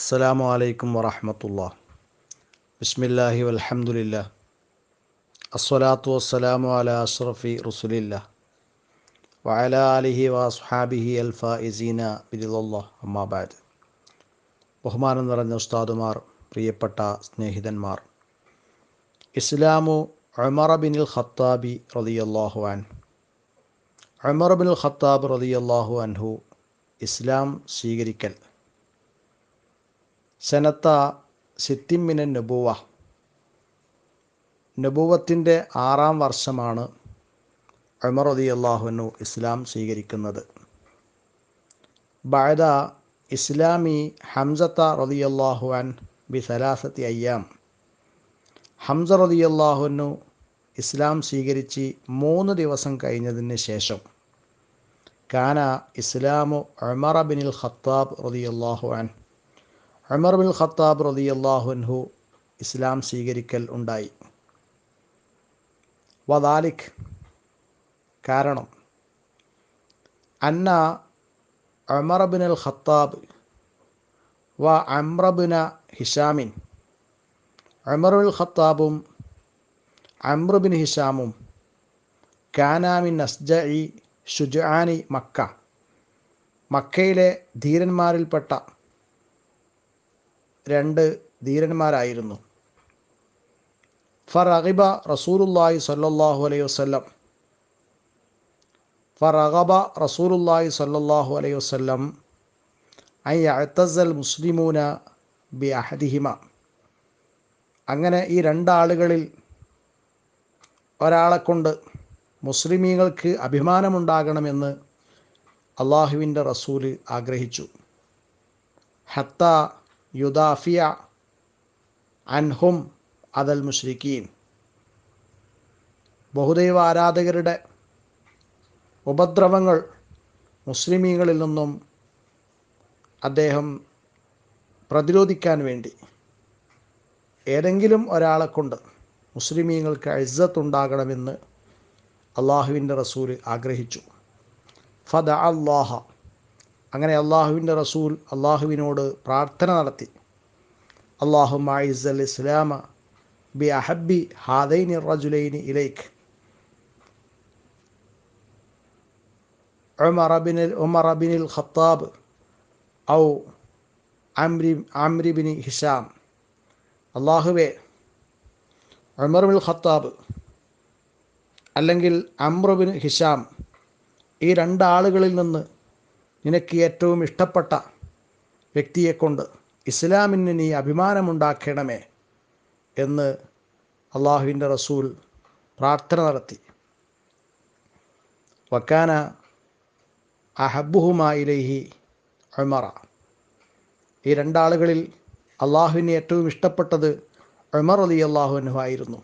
അസ്സലാമു അലൈക്കും വറഹമത്തുള്ള ബിസ്മില്ലാഹി വൽഹംദുലില്ല അസ്വലാത്തു വസ്സലാമു അല അഷ്റഫി റുസുലില്ല വഅല അലിഹി വസ്ഹാബിഹി അൽഫ ഇസീന ബിദിലുള്ള അമ്മാബാദ് ബഹുമാനം നിറഞ്ഞ ഉസ്താദുമാർ പ്രിയപ്പെട്ട സ്നേഹിതന്മാർ ഇസ്ലാമു ഉമർ ബിനിൽ ഖത്താബി റളിയല്ലാഹു അൻ ഉമർ ബിനുൽ ഖത്താബ് റളിയല്ലാഹു അൻഹു ഇസ്ലാം സ്വീകരിക്കൽ സനത്ത സിത്തിമിന നബുവ. നബുവത്തിന്റെ ആറാം വർഷമാണ് ഉമർ റതി അള്ളാഹുനു ഇസ്ലാം സ്വീകരിക്കുന്നത്. ബഅദ ഇസ്ലാമി ഹംസത്ത റതി അള്ളാഹു അൻ ബി സലാസത്തി അയ്യാം. ഹംസ റതി അള്ളാഹുനു ഇസ്ലാം സ്വീകരിച്ച് മൂന്ന് ദിവസം കഴിഞ്ഞതിന് ശേഷം കാന ഇസ്ലാമു ഉമർ ബിനിൽ ഖത്താബ് റതി അള്ളാഹു അൻ ഉമർ ബിൻ ഖത്താബ് റതി അള്ളാഹുൻഹു ഇസ്ലാം സ്വീകരിക്കൽ ഉണ്ടായി. വദാലിഖ് കാരണം അന്ന ഉമർ ബിൻ അൽ ഖത്താബ് വ അമ്രബിന ഹിഷാമിൻ ഉമർ ബിൻ ഖത്താബും അമ്രബിൻ ഹിഷാമും കാനാമിൻ അസ്ജഇ ഷുജാനി മക്ക മക്കയിലെ ധീരന്മാരിൽപ്പെട്ട രണ്ട് ധീരന്മാരായിരുന്നു. ഫറഹിബ റസൂലുല്ലാഹി സല്ലാഹു അലൈഹി വസല്ലം. ഫറഹബ റസൂലുല്ലാഹി സല്ലാഹു അലൈഹി വസല്ലം ഐ അഅത്തസൽ മുസ്ലിമൂന ബി അഹദിഹിമ അങ്ങനെ ഈ രണ്ടാളുകളിൽ ഒരാളെ കൊണ്ട് മുസ്ലിമീങ്ങൾക്ക് അഭിമാനമുണ്ടാകണമെന്ന് അള്ളാഹുവിന്റെ റസൂൽ ആഗ്രഹിച്ചു. ഹത്ത യുദാഫിയ അൻഹും അതൽ മുഷ്രിഖീൻ ബഹുദൈവ ആരാധകരുടെ ഉപദ്രവങ്ങൾ മുസ്ലിമീങ്ങളിൽ നിന്നും അദ്ദേഹം പ്രതിരോധിക്കാൻ വേണ്ടി ഏതെങ്കിലും ഒരാളെ കൊണ്ട് മുസ്ലിമീങ്ങൾക്ക് ഇസ്സത്തുണ്ടാകണമെന്ന് അള്ളാഹുവിന്റെ റസൂൽ ആഗ്രഹിച്ചു. ഫദ അള്ളാഹ അങ്ങനെ അള്ളാഹുവിന്റെ റസൂൽ അള്ളാഹുവിനോട് പ്രാർത്ഥന നടത്തി. അള്ളാഹു മായിസ് ഇസ്ലാമ ബി അഹബി ഹാദൈനി റജുലൈനി ഇലൈഖ് ഉമർ ബിനിൽ ഉമർ ബിനിൽ ഖത്താബ് ഔ അംരി അംരി ബിനി ഹിഷാം അള്ളാഹുവെ ഉമർ ബിൻ ഖത്താബ് അല്ലെങ്കിൽ അമ്രുബിൻ ഹിഷാം ഈ രണ്ടാളുകളിൽ നിന്ന് നിനക്ക് ഏറ്റവും ഇഷ്ടപ്പെട്ട വ്യക്തിയെക്കൊണ്ട് ഇസ്ലാമിന് നീ അഭിമാനമുണ്ടാക്കണമേ എന്ന് അള്ളാഹുവിന്റെ റസൂൽ പ്രാർത്ഥന നടത്തി. വക്കാന അഹബുഹുമ ഇലൈഹി ഈ രണ്ടാളുകളിൽ അള്ളാഹുവിന് ഏറ്റവും ഇഷ്ടപ്പെട്ടത് ഉമർ അലി അള്ളാഹുവിനു ആയിരുന്നു.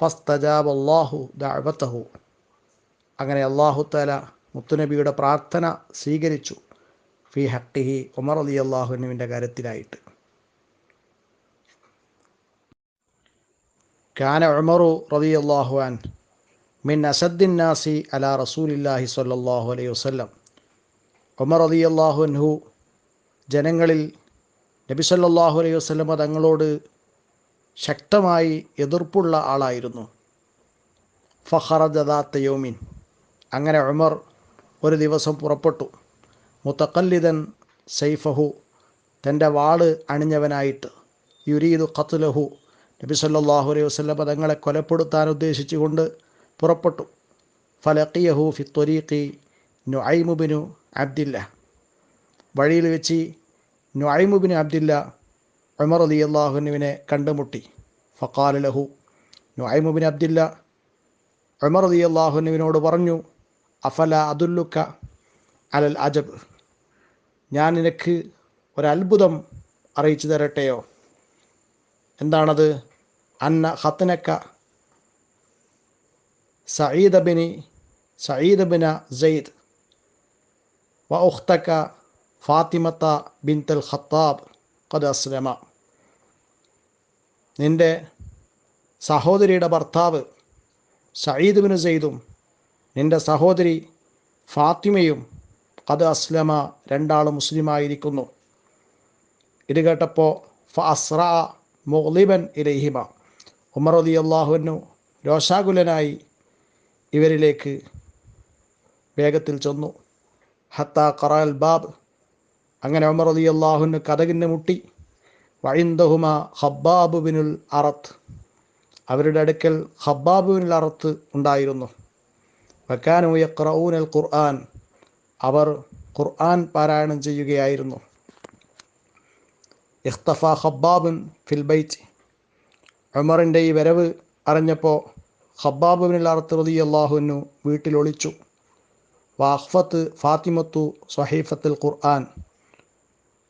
ഫസ്തജാബ് അള്ളാഹു ദഅവത്തഹു അങ്ങനെ അള്ളാഹു തല മുത്തുനബിയുടെ പ്രാർത്ഥന സ്വീകരിച്ചു. ഫി ഹക്കിഹി ഉമർ അലി അള്ളാഹുനുവിന്റെ കാര്യത്തിലായിട്ട്. കാന ഉമറു റതി അള്ളാഹു അൻ മിൻ അസദ്ദിൻ നാസി അല റസൂലില്ലാഹി സ്വല്ലല്ലാഹു അലൈഹി വസല്ലം. ഉമർ അലി അള്ളാഹുൻഹു ജനങ്ങളിൽ നബി സല്ലാഹു അലൈഹി വസ്ലമ തങ്ങളോട് ശക്തമായി എതിർപ്പുള്ള ആളായിരുന്നു. ഫഹറജദാത്ത യോമിൻ. അങ്ങനെ ഉമർ ഒരു ദിവസം പുറപ്പെട്ടു. മുത്തക്കല്ലിതൻ സൈഫഹു തന്റെ വാൾ അണിഞ്ഞവനായിട്ട് യുരീദു ഖത്തുലഹു നബി സല്ലാഹു അലൈഹി വസ്ല്ല പദങ്ങളെ കൊലപ്പെടുത്താൻ ഉദ്ദേശിച്ചുകൊണ്ട് പുറപ്പെട്ടു. ഫലഖിയഹു ഫി ത്വരീഖി നുഐമുബിനു അബ്ദില്ല. വഴിയിൽ വെച്ച് നുഐമുബിന് അബ്ദില്ല ഉമർ അലി അള്ളാഹുനുവിനെ കണ്ടുമുട്ടി. ഫക്കാൽ ലഹു നുഐമുബിൻ അബ്ദില്ല ഉമർ അലി അള്ളാഹുനുവിനോട് പറഞ്ഞു അഫല അതുല്ലുക്ക അലൽ അജബ്. ഞാൻ നിനക്ക് ഒരത്ഭുതം അറിയിച്ചു തരട്ടെയോ? എന്താണത്? അന്ന ഹത്തനക്ക സയ്യിദ് ബിനി സയ്യിദ് ബിന സെയ്ദ്. വ ഉഖ്തക്ക ഫാത്തിമത്ത ബിൻതൽ ഖത്താബ്. ഖദ് അസ്ലമ. നിന്റെ സഹോദരിയുടെ ഭർത്താവ് സയ്യിദ് ബിൻ സെയ്ദും നിന്റെ സഹോദരി ഫാത്തിമയും കത് അസ്ലമ രണ്ടാളും മുസ്ലിമായിരിക്കുന്നു. ഇത് കേട്ടപ്പോൾ ഫസ്ര മുഗ്ലിബൻ ഇലഹിമ. ഉമർ അലി അള്ളാഹുവിനു രോഷാകുലനായി ഇവരിലേക്ക് വേഗത്തിൽ ചെന്നു. ഹത്ത ഖറാൽ ബാബ്. അങ്ങനെ ഉമർ അലി അള്ളാഹുവിന് കഥകിന് മുട്ടി. വഴിന്തഹുമ ഹബ്ബാബുബിനുൽ അറത്ത്. അവരുടെ അടുക്കൽ ഹബ്ബാബുവിനുൽ അറത്ത് ഉണ്ടായിരുന്നു. വക്കാനു ഖുർആൻ അവർ ഖുർആൻ പാരായണം ചെയ്യുകയായിരുന്നു. ഇഖ്തഫ ഹബ്ബാബുൻ ഫിൽ ബൈറ്റ് ഉമറിന്റെ ഈ വരവ് അറിഞ്ഞപ്പോൾ ഹബ്ബാബ് ബിനുൽ അറത്ത് റതി അള്ളാഹുവിനു വീട്ടിൽ ഒളിച്ചു. വാഹ്ഫത്ത് ഫാത്തിമത്തു സ്വഹീഫത്തുൽ ഖുർആൻ.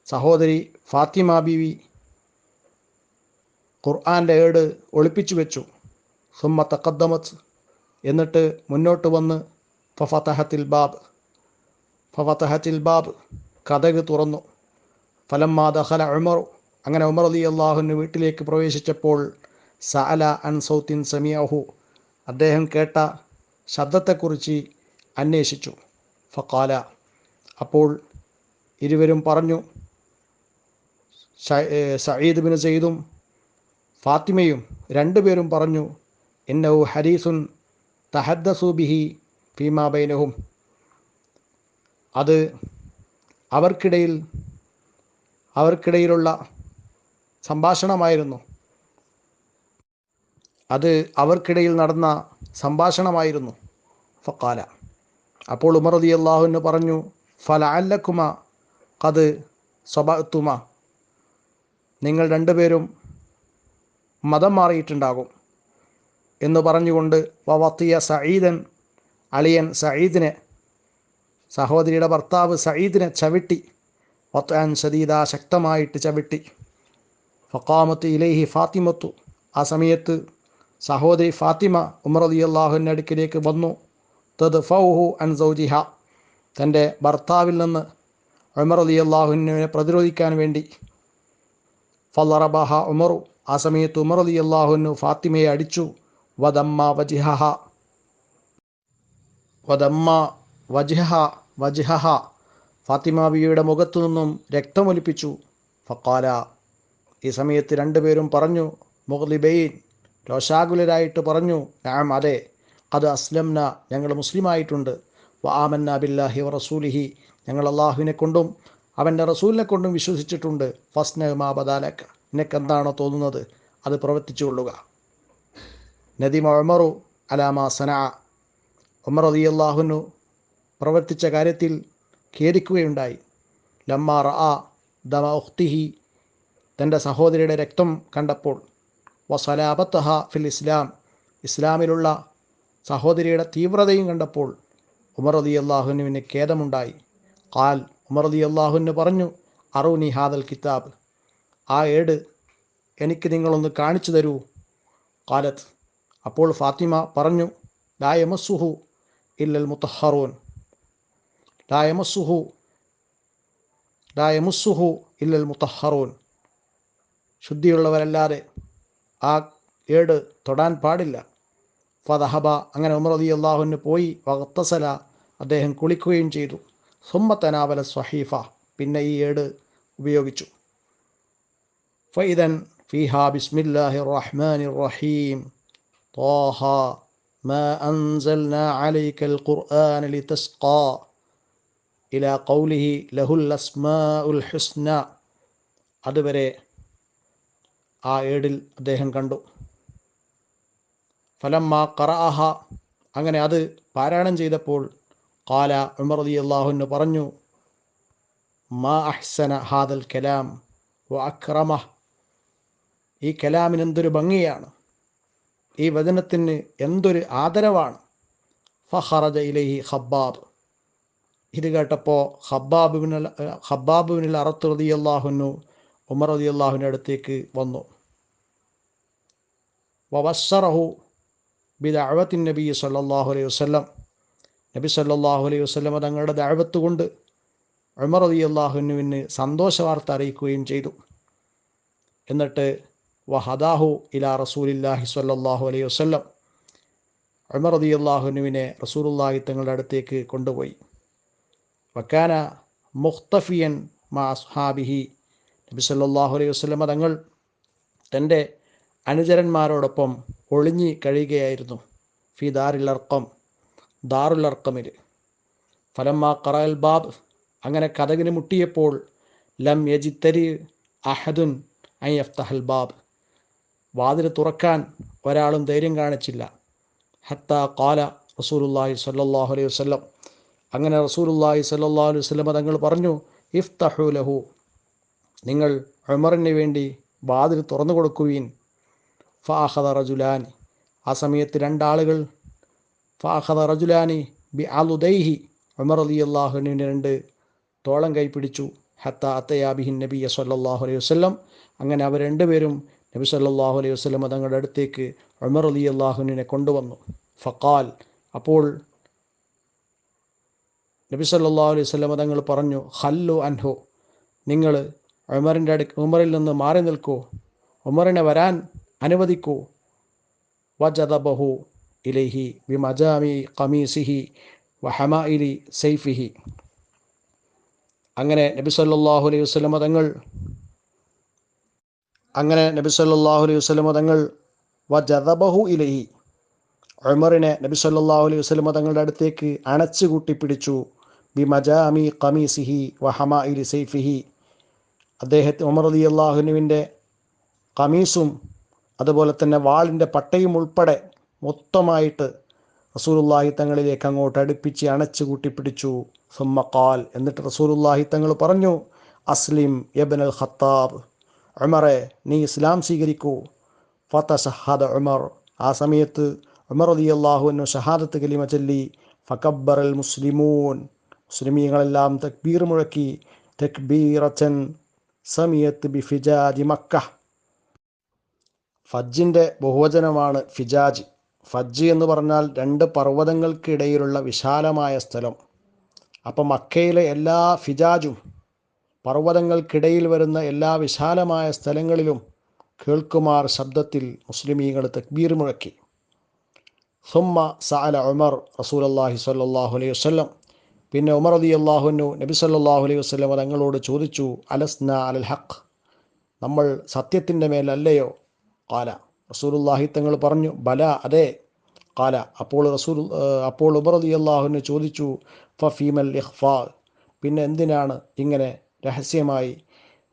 സഹോദരി ഫാത്തിമ ബിവി ഖുർആന്റെ ഏട് ഒളിപ്പിച്ചു വെച്ചു. സുമ്മ തക്കദ്ദമത്ത് എന്നിട്ട് മുന്നോട്ട് വന്ന് ഫഫതഹത്തിൽ ബാബ് ഫഫതഹത്തിൽ ബാബ് കഥക് തുറന്നു. ഫലമ്മാ ദഖല ഉമർ അങ്ങനെ ഉമർ അലി അള്ളാഹുവിന് വീട്ടിലേക്ക് പ്രവേശിച്ചപ്പോൾ സഅല അൻ സൗത്തിൻ സമിയാഹു അദ്ദേഹം കേട്ട ശബ്ദത്തെക്കുറിച്ച് അന്വേഷിച്ചു. ഫക്കാല അപ്പോൾ ഇരുവരും പറഞ്ഞു സയ്യിദ് ബിൻ സെയ്ദും ഫാത്തിമയും രണ്ടുപേരും പറഞ്ഞു ഇന്നഹു ഹരീസുൻ തഹദ്ദസൂബിഹി ഫീമാ ബൈനഹും. അത് അവർക്കിടയിൽ അവർക്കിടയിലുള്ള സംഭാഷണമായിരുന്നു. അത് അവർക്കിടയിൽ നടന്ന സംഭാഷണമായിരുന്നു. ഫക്കാല അപ്പോൾ ഉമർ അലി അള്ളാഹുവിന് പറഞ്ഞു ഫല അല്ലക്കുമ കത് സ്വബത്തുമ നിങ്ങൾ രണ്ടുപേരും മതം മാറിയിട്ടുണ്ടാകും. എന്ന് പറഞ്ഞുകൊണ്ട് വവത്തിയ സയ്യിദൻ അളിയൻ സയ്യിദിനെ സഹോദരിയുടെ ഭർത്താവ് സയ്യിദിനെ ചവിട്ടി വത്താൻ സദീദ ശക്തമായിട്ട് ചവിട്ടി. ഫക്കാമത്ത് ഇലേഹി ഫാത്തിമത്തു. ആ സമയത്ത് സഹോദരി ഫാത്തിമ ഉമർ അലി അള്ളാഹുവിന്റെ അടുക്കിലേക്ക് വന്നു. തത് ഫൗഹു അൻ സൗജിഹ. തന്റെ ഭർത്താവിൽ നിന്ന് ഉമർ അലി അള്ളാഹുവിനെ പ്രതിരോധിക്കാൻ വേണ്ടി. ഫല്ലറബാഹ ഉമറു. ആ സമയത്ത് ഉമർ അലി അള്ളാഹുവിനു ഫാത്തിമയെ അടിച്ചു. വദമ്മ വജിഹഹ. വദമ്മ വജിഹ ബിയുടെ മുഖത്തു നിന്നും രക്തമൊലിപ്പിച്ചു ഫക്കാല ഈ സമയത്ത് രണ്ടുപേരും പറഞ്ഞു മുഗ്ലിബൈൻ രോഷാകുലരായിട്ട് പറഞ്ഞു ഞാൻ അതെ അത് അസ്ലംന ഞങ്ങൾ മുസ്ലിമായിട്ടുണ്ട്. വ ആമന്ന ബില്ലാഹി റസൂലിഹി. ഞങ്ങൾ അള്ളാഹുവിനെ കൊണ്ടും അവന്റെ റസൂലിനെ കൊണ്ടും വിശ്വസിച്ചിട്ടുണ്ട്. ഫസ്ന മാബദാലക്ക് നിനക്കെന്താണോ തോന്നുന്നത്? അത് പ്രവർത്തിച്ചു കൊള്ളുക നദിമ ഉമറു അലാമ സന. ഉമർ അലി അള്ളാഹുനു പ്രവർത്തിച്ച കാര്യത്തിൽ ഖേദിക്കുകയുണ്ടായി. ലമ്മാർ ആ ദമ ഉഖ്തിഹി തന്റെ സഹോദരിയുടെ രക്തം കണ്ടപ്പോൾ. വസലാബത്തഹ ഫിൽ ഇസ്ലാം ഇസ്ലാമിലുള്ള സഹോദരിയുടെ തീവ്രതയും കണ്ടപ്പോൾ ഉമർ അലി അള്ളാഹുനുവിന് ഖേദമുണ്ടായി. കാൽ ഉമർ അലി അള്ളാഹുന് പറഞ്ഞു അറൂനി ഹാദൽ കിതാബ്. ആ ഏട് എനിക്ക് നിങ്ങളൊന്ന് കാണിച്ചു തരൂ. കാലത്ത് അപ്പോൾ ഫാത്തിമ പറഞ്ഞു ലായമസുഹു ഇല്ലൽ മുത്തഹറൂൻ. ലായമസുഹു ലായമുസുഹു ഇല്ലൽ മുത്തഹറൂൻ. ശുദ്ധിയുള്ളവരല്ലാതെ ആ ഏട് തൊടാൻ പാടില്ല. ഫതഹബ അങ്ങനെ ഉമർ അലി പോയി വഖത്തസല അദ്ദേഹം കുളിക്കുകയും ചെയ്തു. സുമ്മത്തനാവല സ്വഹീഫ പിന്നെ ഈ ഏട് ഉപയോഗിച്ചു. ഫൈദൻ ഫിഹ ബിസ്മില്ലാഹി റഹ്മാൻ റഹീം. طه ما أنزلنا عليك القرآن لتسقى إلى قوله له الأسماء الحسنى അതുവരെ ആ ഏടിൽ അദ്ദേഹം കണ്ടു ഫലമ്മ കറഅഹ അങ്ങനെ അത് പാരായണം ചെയ്തപ്പോൾ കാല ഉമർ അലി അള്ളാഹുന്ന് പറഞ്ഞു മാ അഹ്സന ഹാദൽ കലാം വ അക്രമ ഈ കലാമിന് എന്തൊരു ഭംഗിയാണ് ഈ വചനത്തിന് എന്തൊരു ആദരവാണ്. ഫഹറജ ഇലഹി ഹബ്ബാബ് ഇത് കേട്ടപ്പോൾ ഹബ്ബാബുബിൻ ഹബ്ബാബുബിനിൽ അറത്ത് റതി അള്ളാഹുനു ഉമർ റതി അള്ളാഹുവിന്റെ അടുത്തേക്ക് വന്നു. വവസ്സറഹു ബി ദഅവത്തിൻ നബി സല്ലാഹു അലൈഹി വസ്ലം നബി സല്ലാഹു അലൈഹി വസല്ലം തങ്ങളുടെ ദഅവത്ത് കൊണ്ട് ഉമർ റതി അള്ളാഹുനുവിന് സന്തോഷ വാർത്ത അറിയിക്കുകയും ചെയ്തു. എന്നിട്ട് വഹദാഹു ഇലാ റസൂലില്ലാഹി സ്വല്ലല്ലാഹു അലൈഹി വസല്ലം. ഉമർ റതി അള്ളാഹുനുവിനെ റസൂലുല്ലാഹി തങ്ങളുടെ അടുത്തേക്ക് കൊണ്ടുപോയി. വക്കാന മുഖ്തഫിയൻ മാ അസ്ഹാബിഹി. നബി സല്ലാഹു അലൈഹി വസ്ലമ തങ്ങൾ തന്റെ അനുചരന്മാരോടൊപ്പം ഒളിഞ്ഞു കഴിയുകയായിരുന്നു. ഫി ദാറിലർക്കം ദാറുലർക്കമിൽ ഫലമ്മ ഖറഅൽ ബാബ് അങ്ങനെ കഥകിന് മുട്ടിയപ്പോൾ ലം യജിത്തരി അഹദുൻ ഐ അഫ്തഹൽ ബാബ്. വാതിൽ തുറക്കാൻ ഒരാളും ധൈര്യം കാണിച്ചില്ല. ഹത്ത കാല റസൂലുല്ലാഹി സ്വല്ലല്ലാഹു അലൈഹി വസല്ലം. അങ്ങനെ റസൂലുല്ലാഹി സ്വല്ലല്ലാഹു അലൈഹി വസല്ലം തങ്ങൾ പറഞ്ഞു ഇഫ്തഹു ലഹു നിങ്ങൾ ഉമറിന് വേണ്ടി വാതിൽ തുറന്നു കൊടുക്കുവീൻ. ഫാഹദ റജുലാനി ആ സമയത്ത് രണ്ടാളുകൾ ഫാഹദ റജുലാനി ബി അലുദൈഹി ഉമർ അലി അള്ളാഹുവിന് രണ്ട് തോളം കൈ പിടിച്ചു. ഹത്ത അത്തയാബിഹിൻ നബിയ സല്ലാഹു അലൈഹി വസല്ലം. അങ്ങനെ അവർ രണ്ടുപേരും നബി സല്ലാഹു അലൈഹി വസ്ലം തങ്ങളുടെ അടുത്തേക്ക് ഉമർ അലി അള്ളാഹുവിനെ കൊണ്ടുവന്നു. ഫക്കാൽ അപ്പോൾ നബി സല്ലാഹു അലൈഹി വസ്ലം തങ്ങൾ പറഞ്ഞു ഹല്ലു അൻഹു നിങ്ങൾ ഉമറിന്റെ അടുക്ക് ഉമറിൽ നിന്ന് മാറി നിൽക്കൂ. ഉമറിനെ വരാൻ അനുവദിക്കൂ. വജദബഹു ഇലൈഹി ബിമജാമി ഖമീസിഹി ഇലി സൈഫിഹി. അങ്ങനെ നബി സല്ലല്ലാഹു അലൈഹി വസ്ലം തങ്ങൾ അങ്ങനെ നബി സല്ലാഹു അലൈഹി വസ്ലമ തങ്ങൾ ജദബഹു ഇലഹി. ഉമറിനെ നബി സല്ലാഹു അലൈഹി വസ്ലമ തങ്ങളുടെ അടുത്തേക്ക് അണച്ചു കൂട്ടി പിടിച്ചു. ബി മജാമി കമീസിഹി വഹമാ ഇലി സൈഫിഹി. അദ്ദേഹത്തെ ഉമർ അലി അള്ളാഹുനുവിന്റെ കമീസും അതുപോലെ തന്നെ വാളിന്റെ പട്ടയും ഉൾപ്പെടെ മൊത്തമായിട്ട് റസൂലുല്ലാഹി തങ്ങളിലേക്ക് അങ്ങോട്ട് അടുപ്പിച്ച് അണച്ചു കൂട്ടിപ്പിടിച്ചു സുമ്മക്കാൽ എന്നിട്ട് റസൂലുല്ലാഹി തങ്ങൾ പറഞ്ഞു അസ്ലിം യബൻ അൽ ഖത്താബ്. ഉമറെ നീ ഇസ്ലാം സ്വീകരിക്കൂ. ഫത്ത ഷഹാദ ഉമർ. ആ സമയത്ത് ഉമർ അലി അള്ളാഹുവിനു ഷഹാദത്ത് കലിമ ചൊല്ലി ഫക്കബ്ബർ അൽ മുസ്ലിമൂൻ. മുസ്ലിമീങ്ങളെല്ലാം തക്ബീർ മുഴക്കി തക്ബീറച്ചൻ സമയത്ത് ബി ഫിജാജി മക്ക ഫജ്ജിന്റെ ബഹുവചനമാണ് ഫിജാജ്. ഫജ്ജ് എന്ന് പറഞ്ഞാൽ രണ്ട് പർവതങ്ങൾക്കിടയിലുള്ള വിശാലമായ സ്ഥലം. അപ്പം മക്കയിലെ എല്ലാ ഫിജാജും പർവതങ്ങൾക്കിടയിൽ വരുന്ന എല്ലാ വിശാലമായ സ്ഥലങ്ങളിലും കേൾക്കുമാർ ശബ്ദത്തിൽ മുസ്ലിമീങ്ങൾ തക്ബീർ മുഴക്കി. സുമ്മ സഅല ഉമർ റസൂലല്ലാഹി സല്ലാഹു അലൈഹി വസ്ലം പിന്നെ ഉമർ അലി അള്ളാഹുനു നബി സല്ലാഹു അലൈഹി വസ്ലം തങ്ങളോട് ചോദിച്ചു അലസ്ന അലൽ ഹഖ്? നമ്മൾ സത്യത്തിന്റെ മേലല്ലയോ? കാല റസൂലുല്ലാഹി തങ്ങൾ പറഞ്ഞു ബല അതെ. കാല അപ്പോൾ റസൂൽ അപ്പോൾ ഉമർ അലി അള്ളാഹുനു ചോദിച്ചു ഫീമൽ ഇഖ്ഫാ പിന്നെ എന്തിനാണ് ഇങ്ങനെ രഹസ്യമായി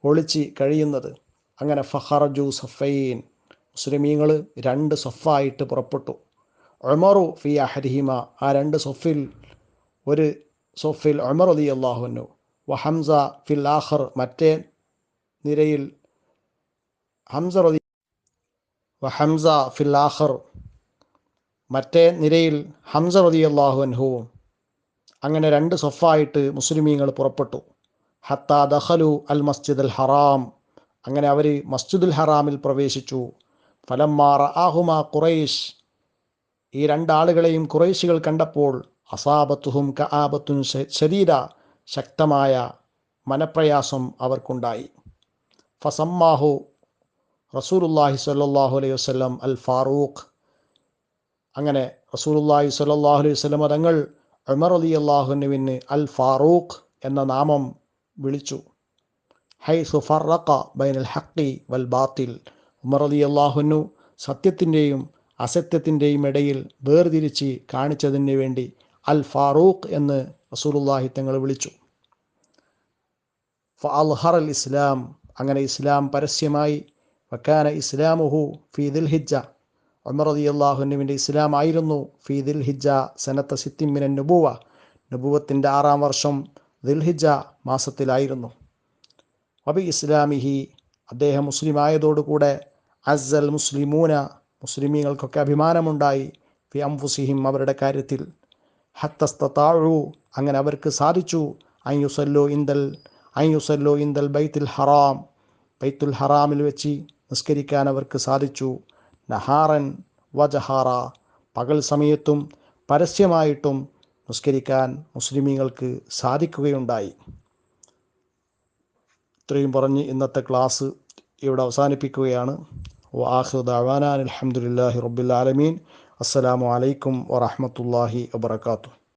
ഒളിച്ച് കഴിയുന്നത്. അങ്ങനെ ഫഹറജു സഫൈൻ മുസ്ലിമീങ്ങൾ രണ്ട് സൊഫായിട്ട് പുറപ്പെട്ടു. ഒമറു ഫി അഹരിഹിമ ആ രണ്ട് സൊഫിൽ ഒരു സൊഫിൽ ഒമർ അലി അള്ളാഹുനു വ ഹംസ ഫിൽ ആഹർ മറ്റേ നിരയിൽ ഹംസ റതി വ ഹംസ ഫിൽ ആഹർ മറ്റേ നിരയിൽ ഹംസ റതി അള്ളാഹു അൻഹുവും അങ്ങനെ രണ്ട് സൊഫായിട്ട് മുസ്ലിമീങ്ങൾ പുറപ്പെട്ടു. ഹത്ത ദഹലു അൽ മസ്ജിദ് അൽ ഹറാം. അങ്ങനെ അവർ മസ്ജിദുൽ ഹറാമിൽ പ്രവേശിച്ചു. ഫലമ്മാറ ആഹുമ ഖുറൈഷ് ഈ രണ്ടാളുകളെയും കുറേശികൾ കണ്ടപ്പോൾ അസാബത്തുഹും കആബത്തുൻ ശരീര ശക്തമായ മനപ്രയാസം അവർക്കുണ്ടായി. ഫസമ്മാഹു റസൂലുല്ലാഹി സ്വല്ലല്ലാഹു അലൈഹി വസ്ലം അൽ ഫാറൂഖ്. അങ്ങനെ റസൂലുല്ലാഹി സ്വല്ലല്ലാഹു അലൈഹി വസ്ലം തങ്ങൾ ഉമർ അലി അള്ളാഹുനുവിന് അൽ ഫാറൂഖ് എന്ന നാമം വിളിച്ചു. ഹൈ സുഫറക്ക ബൈനൽ ഹക്കി വൽ ബാത്തിൽ ഉമർ അലി അള്ളാഹുനു സത്യത്തിന്റെയും അസത്യത്തിന്റെയും ഇടയിൽ വേർതിരിച്ച് കാണിച്ചതിന് വേണ്ടി അൽ ഫാറൂഖ് എന്ന് റസൂലുല്ലാഹി തങ്ങൾ വിളിച്ചു. ഫ അൽഹർ അൽ ഇസ്ലാം. അങ്ങനെ ഇസ്ലാം പരസ്യമായി. വക്കാന ഇസ്ലാമുഹു ഫി ദിൽ ഹിജ്ജ ഉമർ അലി അള്ളാഹുനുവിന്റെ ഇസ്ലാം ആയിരുന്നു ഫി ദിൽ സനത്ത സിത്തിമിനൻ നുബുവ. നുബുവത്തിന്റെ ആറാം വർഷം ദിൽഹിജ മാസത്തിലായിരുന്നു. വബി ഇസ്ലാമിഹി അദ്ദേഹം മുസ്ലിം ആയതോടുകൂടെ അസൽ മുസ്ലിമൂന മുസ്ലിമീങ്ങൾക്കൊക്കെ അഭിമാനമുണ്ടായി. ഫി അംഫുസിഹിം അവരുടെ കാര്യത്തിൽ. ഹത്തസ്തത്താഴു അങ്ങനെ അവർക്ക് സാധിച്ചു. അയ്യുസല്ലോ ഇന്ദൽ അയ്യുസല്ലോ ഇന്ദൽ ബൈത്തുൽ ഹറാം. ബൈത്തുൽ ഹറാമിൽ വെച്ച് നിസ്കരിക്കാൻ അവർക്ക് സാധിച്ചു. നഹാറൻ വജഹാറ പകൽ സമയത്തും പരസ്യമായിട്ടും നിസ്കരിക്കാൻ മുസ്ലിമീങ്ങൾക്ക് സാധിക്കുകയുണ്ടായി. ഇത്രയും പറഞ്ഞ് ഇന്നത്തെ ക്ലാസ് ഇവിടെ അവസാനിപ്പിക്കുകയാണ്. വാഹു അലഹമുല്ലാഹി റബ്ബുലാലമീൻ അസ്സലാമു അലൈക്കും വറഹമത്തല്ലാഹി വബർക്കാത്തു